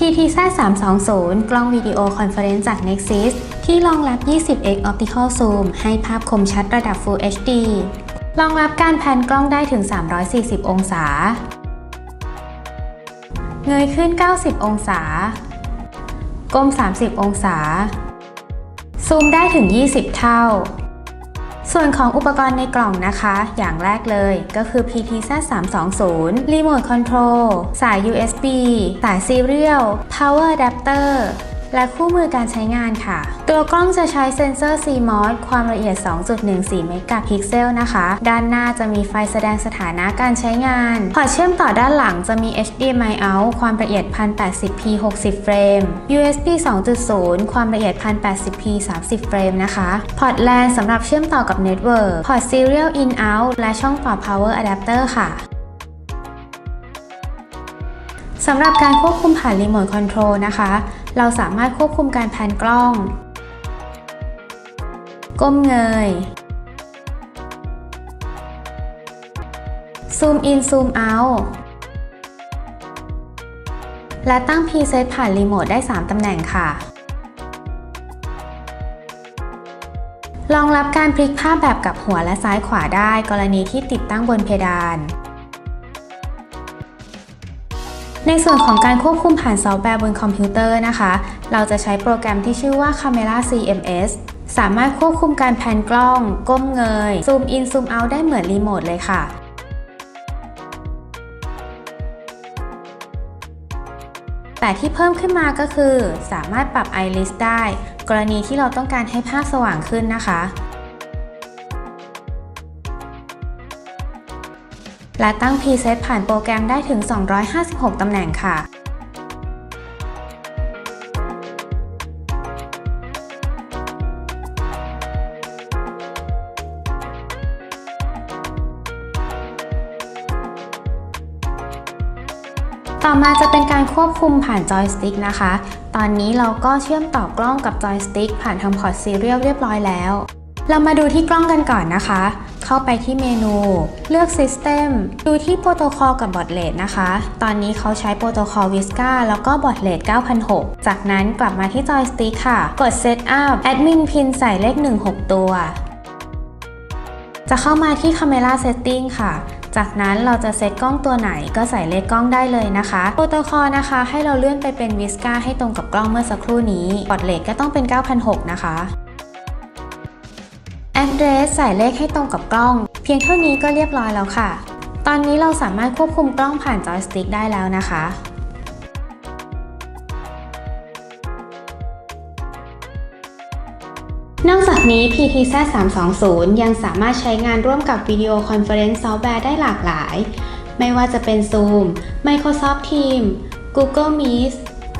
PTZ 320 กล้องวิดีโอคอนเฟอเรนซ์จาก Nexus ที่รองรับ 20x Optical Zoom ให้ภาพคมชัดระดับ Full HD รองรับการแพนกล้องได้ถึง 340 องศา เงยขึ้น 90 องศา ก้ม 30 องศา ซูมได้ถึง 20 เท่า ส่วนของอุปกรณ์ในกล่องนะคะ อย่างแรกเลยก็คือ PTZ 320 Remote Control สาย USB สาย Serial Power Adapter และคู่มือการใช้งานค่ะ ตัวกล้องจะใช้เซ็นเซอร์ CMOS ความละเอียด 2.14 เมกะพิกเซลนะคะ ด้านหน้าจะมีไฟแสดงสถานะการใช้งาน พอร์ตเชื่อมต่อด้านหลังจะมี HDMI out ความละเอียด 1080p 60 เฟรม USB 2.0 ความละเอียด 1080p 30 เฟรมนะคะ พอร์ต LAN สำหรับเชื่อมต่อกับ Network พอร์ต Serial In Out และช่องต่อ Power Adapter ค่ะ สำหรับการควบคุมผ่านรีโมทคอนโทรลนะคะ เราสามารถควบคุมการแพนกล้อง ก้มเงย ซูมอินซูมเอาและตั้งพีเซตผ่านรีโมทได้ 3 ตำแหน่งค่ะ รองรับการพลิกภาพแบบกับหัวและซ้ายขวาได้กรณีที่ติดตั้งบนเพดาน ในส่วนของการควบคุมผ่านซอฟต์แวร์บนคอมพิวเตอร์นะคะ เราจะใช้โปรแกรมที่ชื่อว่า Camera CMS สามารถควบคุมการแพนกล้อง ก้มเงย ซูมอิน ซูมเอาได้เหมือนรีโมทเลยค่ะ แต่ที่เพิ่มขึ้นมาก็คือ สามารถปรับ iris ได้ กรณีที่เราต้องการให้ภาพสว่างขึ้นนะคะ และตั้ง preset ผ่านโปรแกรมได้ถึง 256 ตำแหน่งค่ะ ต่อมาจะเป็นการควบคุมผ่านจอยสติ๊กนะคะ ตอนนี้เราก็เชื่อมต่อกล้องกับจอยสติ๊กผ่านทางพอร์ตซีเรียลเรียบร้อยแล้ว เรามาดูที่กล้องกันก่อนนะคะ เข้าไปที่เมนู เลือก System ดูที่โปรโตคอลกับบอทเลทนะคะ ตอนนี้เขาใช้โปรโตคอล Visca แล้วก็บอทเลท9006 จากนั้นกลับมาที่จอยสติ๊กค่ะ กด Setup Admin Pin ใส่เลข 16 ตัว จะเข้ามาที่ Camera Setting ค่ะจากนั้นเราจะเซตกล้องตัวไหนก็ใส่เลขกล้องได้เลยนะคะ โปรโตคอลนะคะให้เราเลื่อนไปเป็น Visca ให้ตรงกับกล้องเมื่อสักครู่นี้บอทเลทก็ต้องเป็น 9006 นะคะ address ใส่เลขให้ตรงกับกล้อง เพียงเท่านี้ก็เรียบร้อยแล้วค่ะ ตอนนี้เราสามารถควบคุมกล้องผ่านจอยสติ๊กได้แล้วนะคะนอกจากนี้ PTZ 320ยังสามารถใช้งานร่วมกับวิดีโอคอนเฟอเรนซ์ซอฟต์แวร์ได้หลากหลาย ไม่ว่าจะเป็น Zoom Microsoft Teams Google Meet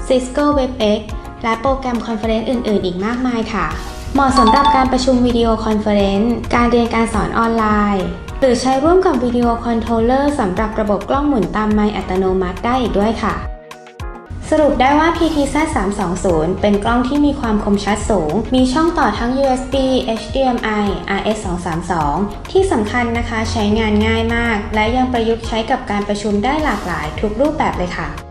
Cisco WebEx และโปรแกรมคอนเฟอเรนซ์อื่น ๆ อีกมากมายค่ะ เหมาะสำหรับการประชุมวิดีโอคอนเฟอเรนซ์การเรียนการสอนออนไลน์ หรือใช้ร่วมกับวิดีโอคอนโทรลเลอร์สำหรับระบบกล้องหมุนตามไมอัตโนมัติได้อีกด้วยค่ะ สรุปได้ว่า PTZ 320เป็นกล้องที่มีความคมชัดสูง มีช่องต่อทั้ง USB HDMI RS 232ที่สำคัญนะคะใช้งานง่ายมาก และยังประยุกต์ใช้กับการประชุมได้หลากหลายทุกรูปแบบเลยค่ะ